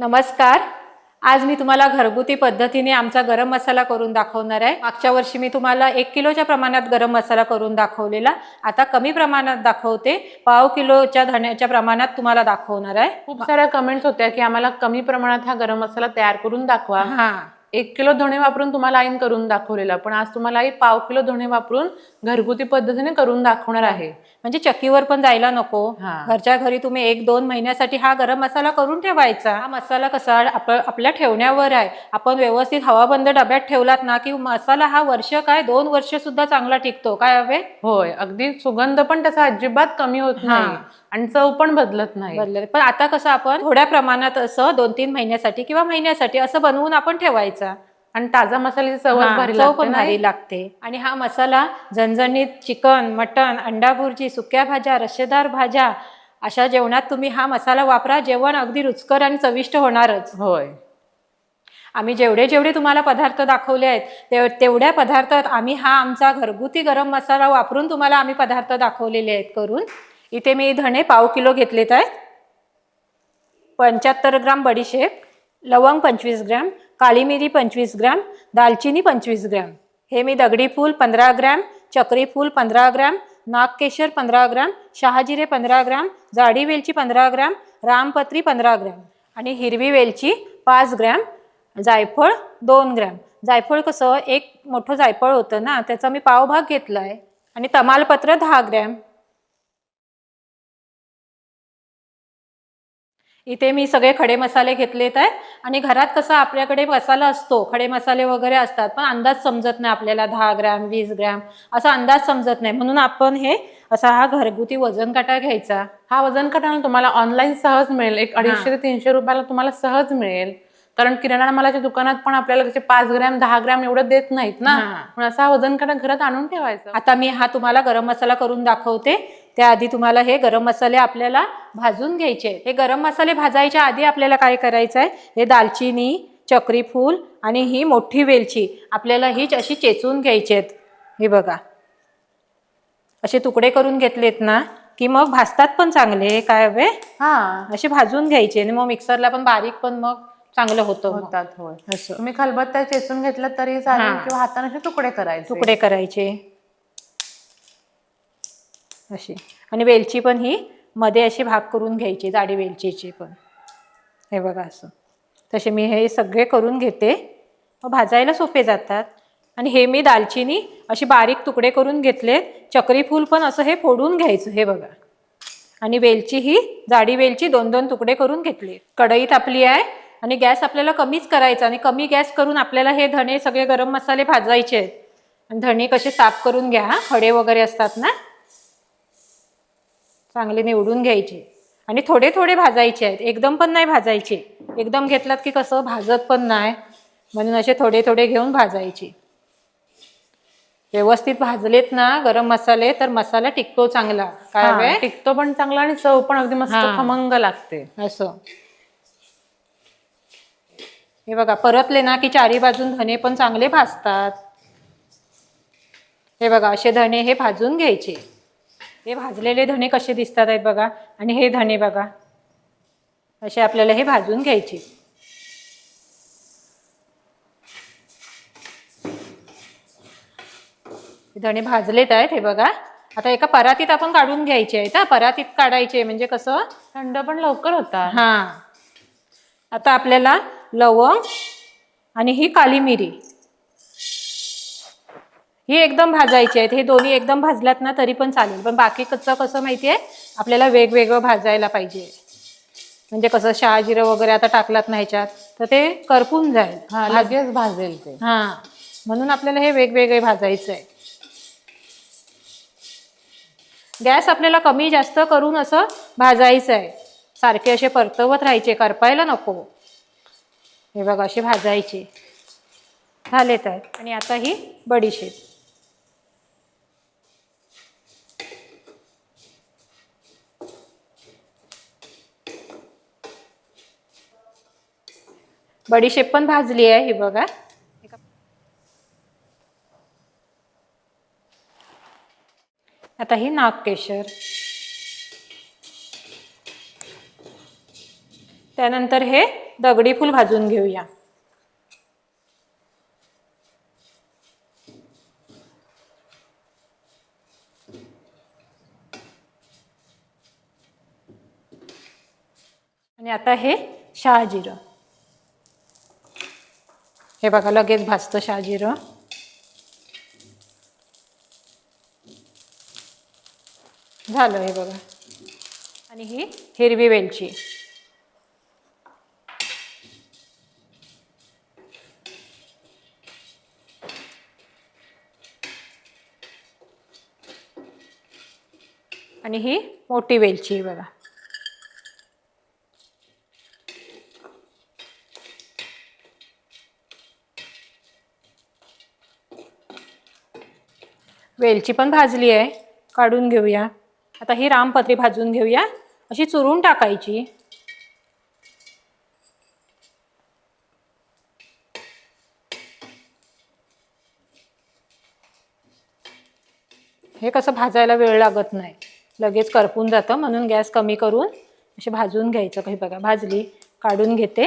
नमस्कार. आज मी तुम्हाला घरगुती पद्धतीने आमचा गरम मसाला करून दाखवणार आहे. मागच्या वर्षी मी तुम्हाला एक किलोच्या प्रमाणात गरम मसाला करून दाखवलेला. आता कमी प्रमाणात दाखवते. पाव किलोच्या धण्याच्या प्रमाणात तुम्हाला दाखवणार आहे. खूप साऱ्या कमेंट्स होत्या की आम्हाला कमी प्रमाणात हा गरम मसाला तयार करून दाखवा. हा. एक किलो धणे वापरून तुम्हाला आईन करून दाखवलेला. पण आज तुम्हाला आई पाव किलो धणे वापरून घरगुती पद्धतीने करून दाखवणार आहे. म्हणजे चक्कीवर पण जायला नको. हा. घरच्या घरी तुम्ही एक दोन महिन्यासाठी हा गरम मसाला करून ठेवायचा. हा मसाला कसा आप आपल्या ठेवण्यावर आहे. आपण व्यवस्थित हवाबंद डब्यात ठेवलात ना की मसाला हा वर्ष काय दोन वर्ष सुद्धा चांगला टिकतो. काय हवे? होय. अगदी सुगंध पण त्याचा अजिबात कमी होत नाही. आणि चव पण बदलत नाही. बदलत पण आता कसं आपण थोड्या प्रमाणात असं दोन तीन महिन्यासाठी किंवा महिन्यासाठी असं बनवून आपण ठेवायचा. आणि ताजा मसाल्याची हा, भारी चव लागते पण नाही? भारी लागते. आणि हा मसाला झणझणीत चिकन मटन अंडा भुर्जी सुक्या भाज्या रश्शेदार भाज्या अशा जेवणात तुम्ही हा मसाला वापरा. जेवण अगदी रुचकर आणि चविष्ट होणारच. होय. आम्ही जेवढे जेवढे तुम्हाला पदार्थ दाखवले आहेत तेव तेवढ्या पदार्थात आम्ही हा आमचा घरगुती गरम मसाला वापरून तुम्हाला आम्ही पदार्थ दाखवलेले आहेत करून. इथे मी धणे पाव किलो घेतलेत आहेत. पंच्याहत्तर ग्राम बडीशेप लवंग पंचवीस ग्रॅम काळी मिरी पंचवीस ग्रॅम दालचिनी पंचवीस ग्रॅम. हे मी दगडी फूल पंधरा ग्रॅम चक्री फूल पंधरा ग्रॅम नागकेशर पंधरा ग्रॅम शहाजिरे पंधरा ग्रॅम जाडी वेलची पंधरा ग्रॅम रामपत्री पंधरा ग्रॅम. आणि हिरवी वेलची पाच ग्रॅम जायफळ दोन ग्रॅम. जायफळ कसं एक मोठं जायफळ होतं ना त्याचा मी पावभाग घेतला आहे आणि तमालपत्र दहा ग्रॅम. इथे मी सगळे खडे मसाले घेतलेत आहेत. आणि घरात कसं आपल्याकडे मसाला असतो खडे मसाले वगैरे असतात पण अंदाज समजत नाही आपल्याला दहा ग्रॅम वीस ग्रॅम असा अंदाज समजत नाही. म्हणून आपण हे असा हा घरगुती वजन काटा घ्यायचा. हा वजन काटा तुम्हाला ऑनलाईन सहज मिळेल. एक अडीचशे ते तीनशे रुपयाला तुम्हाला सहज मिळेल. कारण किराणा मालाच्या दुकानात पण आपल्याला त्याचे पाच ग्रॅम दहा ग्रॅम एवढं देत नाहीत ना. पण असा वजन काटा घरात आणून ठेवायचा. आता मी हा तुम्हाला गरम मसाला करून दाखवते. त्याआधी तुम्हाला हे गरम मसाले आपल्याला भाजून घ्यायचे. हे गरम मसाले भाजायच्या आधी आपल्याला काय करायचं आहे हे दालचिनी चक्री फूल आणि ही मोठी वेलची आपल्याला ही अशी चेचून घ्यायची आहेत. हे बघा. असे तुकडे करून घेतलेत ना की मग भाजतात पण चांगले. काय हवे? हा. असे भाजून घ्यायचे आणि मग मिक्सरला पण बारीक पण मग चांगलं होतं मग. होतात होय. असं. तुम्ही खलबत्त्या चेचून घेतलं तरी चालेल हा. किंवा हाताने असे तुकडे करायचे. तुकडे करायचे. अशी. आणि वेलची पण ही मध्ये अशी भाग करून घ्यायची जाडी वेलचीची पण. हे बघा असं. तसे मी हे सगळे करून घेते. भाजायला सोपे जातात. आणि हे मी दालचिनी अशी बारीक तुकडे करून घेतले. चक्रीफूल पण असं हे फोडून घ्यायचं हे बघा. आणि वेलची ही जाडी वेलची दोन दोन तुकडे करून घेतले. कढईत आपली आहे आणि गॅस आपल्याला कमीच करायचा आणि कमी गॅस करून आपल्याला हे धणे सगळे गरम मसाले भाजायचे आहेत. आणि धणे कसे साफ करून घ्या खडे वगैरे असतात ना चांगले निवडून घ्यायचे. आणि थोडे थोडे भाजायचे आहेत. एकदम पण नाही भाजायचे. एकदम घेतलात की कसं? भाजत पण नाही. म्हणून असे थोडे थोडे घेऊन भाजायचे. व्यवस्थित भाजलेत ना गरम मसाले तर मसाला टिकतो चांगला. काय? टिकतो पण चांगला आणि चव पण अगदी मस्त. खमंग लागते. असं. हे बघा परतले ना की चारी बाजून धने पण चांगले भाजतात. हे बघा असे धणे हे भाजून घ्यायचे. हे भाजलेले धणे कसे दिसतात आहेत बघा. आणि हे धणे बघा. असे आपल्याला हे भाजून घ्यायचे. धणे भाजलेत आहेत हे बघा. आता एका परातीत आपण काढून घ्यायचे आहेत हा. परातीत काढायचे म्हणजे कसं? थंड पण लवकर होता हा. आता आपल्याला लवंग आणि ही काली मिरी. ही एकदम भाजायची आहेत. हे दोन्ही एकदम भाजल्यात ना तरी पण चालेल. पण बाकी कच्चं कसं माहितीये? आपल्याला वेगवेगळं भाजायला पाहिजे. म्हणजे कसं शहाजिरं वगैरे आता टाकलात ना ह्याच्यात तर ते करपून जाईल. हा लगेच भाजेल ते. हा. म्हणून आपल्याला हे वेगवेगळे भाजायचं आहे गॅस आपल्याला कमी जास्त करून असं भाजायचं आहे सारखे असे परतवत राहायचे करपायला नको. हे बघा असे भाजायचे. झालेत आहेत. आणि आता ही बडीशेप. बडीशेप पण भाजली आहे ही बघा. आता ही नागकेशर त्यानंतर हे दगडी फूल भाजून घेऊया. आणि आता हे शहाजिरं. हे बघा लगेच भाजतं शहाजिरं. झालं हे बघा. आणि ही हिरवी वेलची. आणि ही मोठी वेलची बघा. वेलची पण भाजली आहे. काढून घेऊया. आता ही रामपत्री भाजून घेऊया. अशी चुरून टाकायची. हे कसं भाजायला वेळ लागत नाही. लगेच करपून जातं म्हणून गॅस कमी करून असे भाजून घ्यायचं. काही बघा भाजली काढून घेते.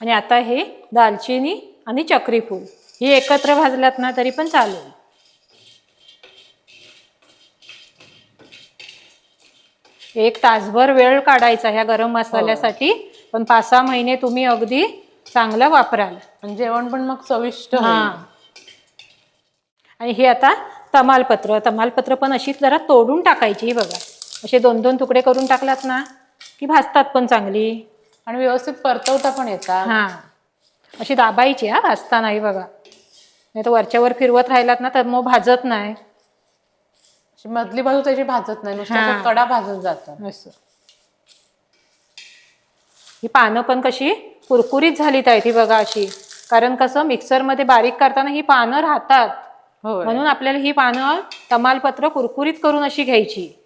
आणि आता हे दालचिनी आणि चक्रीफूल. ही एकत्र भाजल्यात ना तरी पण चालेल. एक तासभर वेळ काढायचा ह्या गरम मसाल्यासाठी. पण पाच सहा महिने तुम्ही अगदी चांगलं वापराल. आणि जेवण पण मग चविष्ट हा. आणि हे आता तमालपत्र. तमालपत्र पण अशी जरा तोडून टाकायची बघा. असे दोन दोन तुकडे करून टाकलात ना की भाजतात पण चांगली. आणि व्यवस्थित परतवता पण येतात. हा. अशी दाबायची हा भाजता नाही बघा. नाही तर वरच्यावर फिरवत राहिलात ना तर मग भाजत नाही. मधली बाजू त्याची भाजत नाही नुसतं कडा भाजून जातं. ही पानं पण कशी कुरकुरीत झालीत आहेत ही बघा अशी. कारण कसं मिक्सरमध्ये बारीक करताना ही पानं राहतात. म्हणून आपल्याला ही पानं तमालपत्र कुरकुरीत करून अशी घ्यायची.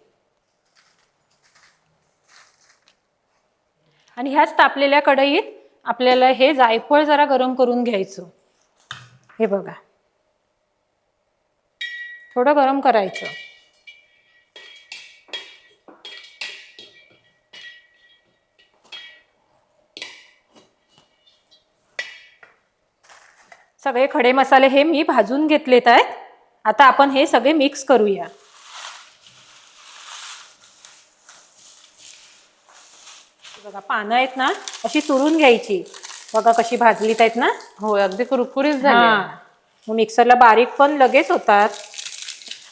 आणि ह्याच तापलेल्या कढईत आपल्याला हे जायफळ जरा गरम करून घ्यायचं. हे बघा. थोडं गरम करायचं. सगळे खडे मसाले हे मी भाजून घेतलेत आहेत. आता आपण हे सगळे मिक्स करूया. बघा पानं आहेत ना अशी चुरून घ्यायची. बघा कशी भाजलीत आहेत ना. होय अगदी कुरकुरीत झाली. हा. मिक्सरला बारीक पण लगेच होतात.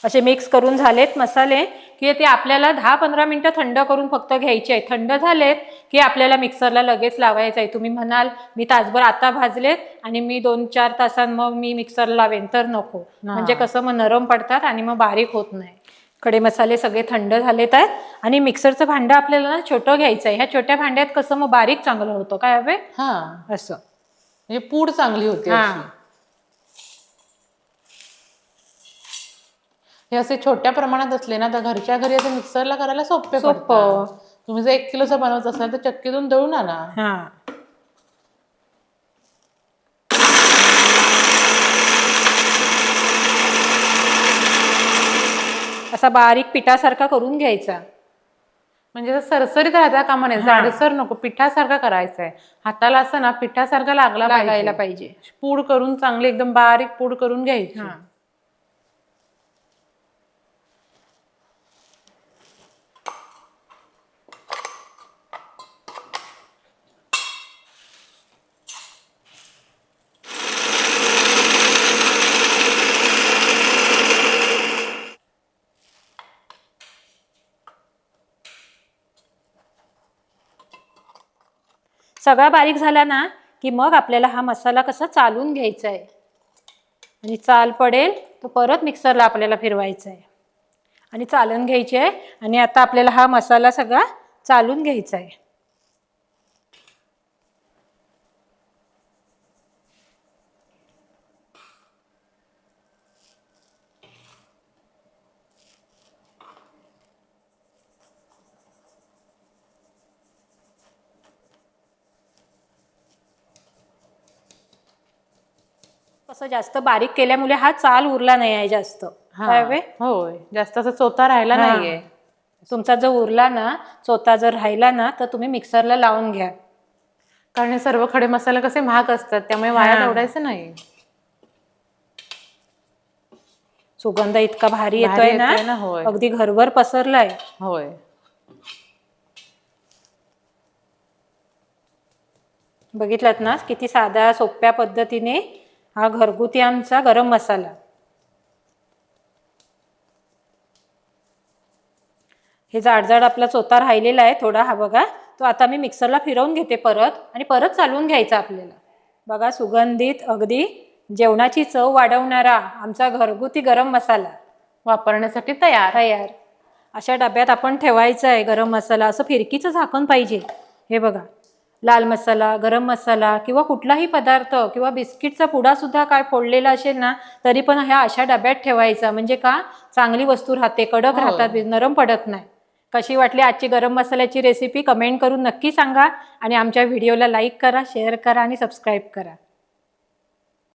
असे मिक्स करून झालेत मसाले. की ते आपल्याला दहा पंधरा मिनटं थंड करून फक्त घ्यायचे आहेत. थंड झालेत की आपल्याला मिक्सरला लगेच लावायचं आहे. तुम्ही म्हणाल मी तासभर आता भाजलेत आणि मी दोन चार तासां मग मी मिक्सरला लावेन. तर नको. म्हणजे कसं मग नरम पडतात आणि मग बारीक होत नाही. खडे मसाले सगळे थंड झालेत आहेत आणि मिक्सरचं भांडं आपल्याला ना छोटं घ्यायचं आहे ह्या छोट्या भांड्यात कसं मग बारीक चांगलं होतं. काय हवे? हा. असं. म्हणजे पूड चांगली होती हा. असे छोट्या प्रमाणात असले ना तर घरच्या घरी असं मिक्सरला करायला सोपे सोपं. पडतात तुम्ही जर एक किलोचं बनवत असाल तर चक्कीतून दळून आणा. हा. असा बारीक पिठासारखा करून घ्यायचा. म्हणजे असं सरसरीत राहता कामा नाही जाडसर नको पिठासारखा करायचा आहे. हाताला असं ना पिठासारखा लागला लागायला पाहिजे. पाहिजे. पूड करून चांगली एकदम बारीक पूड करून घ्यायची. हा. सगळा बारीक झाला ना की मग आपल्याला हा मसाला कसा चालून घ्यायचा आहे आणि चाल पडेल तो परत मिक्सरला आपल्याला फिरवायचा आहे आणि चालून घ्यायची आहे आणि आता आपल्याला हा मसाला सगळा चालून घ्यायचा आहे कसं जास्त बारीक केल्यामुळे हा चाल उरला नाही आहे जास्त हा. होय जास्त असं चोथा राहिला. नाहीये तुमचा जर उरला ना चोथा जर राहिला ना तर तुम्ही मिक्सरला लावून घ्या कारण हे सर्व खडे मसाले कसे महाग असतात त्यामुळे वाया. दौडायचं नाही सुगंध इतका भारी येतोय येतोय ना, ना होय. अगदी घरभर पसरलाय होय बघितलात ना किती साध्या सोप्या पद्धतीने हा घरगुती आमचा गरम मसाला. हे जाडजाड आपला चोथा राहिलेला आहे थोडा हा बघा. तो आता मी मिक्सरला फिरवून घेते परत आणि परत चालवून घ्यायचा आपल्याला. बघा सुगंधित अगदी जेवणाची चव वाढवणारा आमचा घरगुती गरम मसाला वापरण्यासाठी तयार. तयार. अशा डब्यात आपण ठेवायचं आहे गरम मसाला. असं फिरकीचं झाकण पाहिजे. हे बघा. लाल मसाला गरम मसाला किंवा कुठलाही पदार्थ किंवा बिस्किटचा पुडा सुद्धा काय फोडलेला असेल ना तरी पण ह्या अशा डब्यात ठेवायचा. म्हणजे का? चांगली वस्तू राहते कडक होय. राहतात नरम पडत नाही. कशी वाटली आजची गरम मसाल्याची रेसिपी कमेंट करून नक्की सांगा आणि आमच्या व्हिडिओला लाईक करा शेअर करा आणि सबस्क्राईब करा.